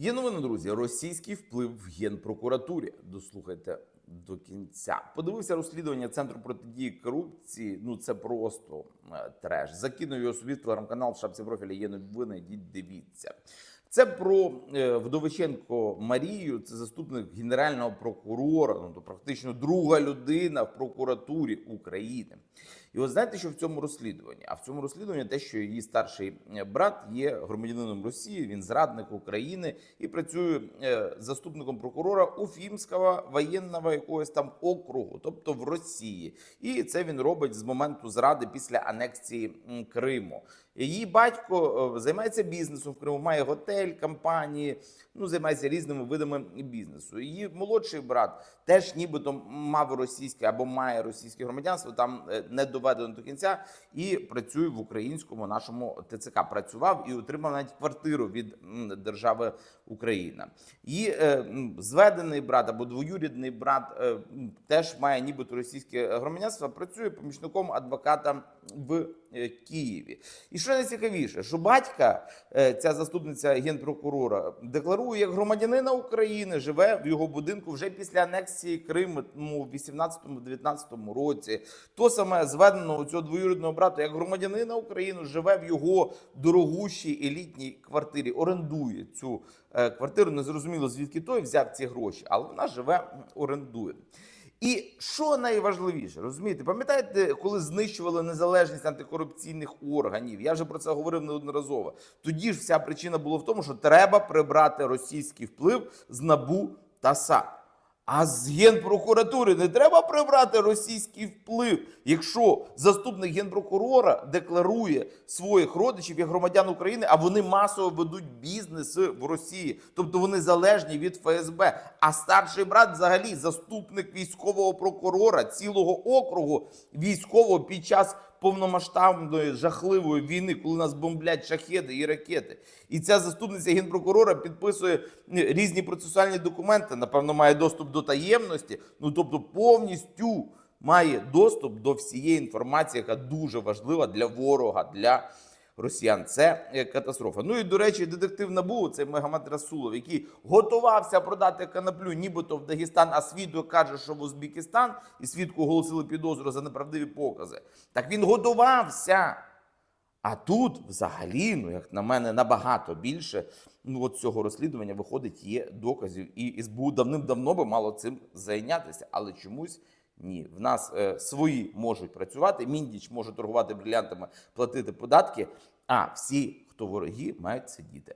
Є новини, друзі. Російський вплив в генпрокуратурі. Дослухайте до кінця. Подивився розслідування центру протидії корупції. Ну це просто е, треш. Закинув його собі в телеграм-канал в шапці профіля. Є новини. Дивіться. Це про е, Вдовиченко Марію, це заступник генерального прокурора, ну то практично друга людина в прокуратурі України. І от знаєте, що в цьому розслідуванні? А в цьому розслідуванні те, що її старший е, брат є громадянином Росії, він зрадник України і працює е, заступником прокурора Уфімського воєнного якогось там округу, тобто в Росії. І це він робить з моменту зради після анексії Криму. Її батько е, займається бізнесом в Криму, має готель, компанії, ну займається різними видами бізнесу. Її молодший брат теж нібито мав російське або має російське громадянство, там е, не доведено до кінця, і працює в українському нашому ТЦК. Працював і отримав навіть квартиру від держави Україна. Її е, зведений брат або двоюрідний брат теж має нібито російське громадянство, працює помічником адвоката в Києві. І що найцікавіше, що батька, е, ця заступниця генпрокурора, декларує як громадянина України, живе в його будинку вже після анексії Криму ну, в 18-19 році. То саме зведено у цього двоюрідного брата як громадянина України, живе в його дорогущій елітній квартирі, орендує цю е, квартиру. Незрозуміло, звідки той взяв ці гроші, але вона живе, орендує. І що найважливіше, розумієте, пам'ятаєте, коли знищували незалежність антикорупційних органів? Я вже про це говорив неодноразово. Тоді ж вся причина була в тому, що треба прибрати російський вплив з набу та САП. А з генпрокуратури не треба прибрати російський вплив, якщо заступник генпрокурора декларує своїх родичів як громадян України, а вони масово ведуть бізнес в Росії, тобто вони залежні від ФСБ. А старший брат, взагалі, заступник військового прокурора цілого округу військового під час повномасштабної жахливої війни, коли нас бомблять шахеди і ракети. І ця заступниця генпрокурора підписує різні процесуальні документи. Напевно, має доступ до таємності. Ну тобто, повністю має доступ до всієї інформації, яка дуже важлива для ворога. для росіян. Це е, катастрофа. Ну і до речі, детектив НАБУ, це Мегамед Расулов, який готувався продати канаплю, нібито в Дагестан, а свідок каже, що в Узбекистан, і свідку оголосили підозру за неправдиві покази. Так він готувався. А тут, взагалі, ну як на мене, набагато більше ну от цього розслідування виходить, є доказів, і СБУ давним-давно би мало цим зайнятися, але чомусь ні. В нас е, свої можуть працювати. Міндіч може торгувати брилянтами, платити податки. А всі, хто вороги, мають сидіти.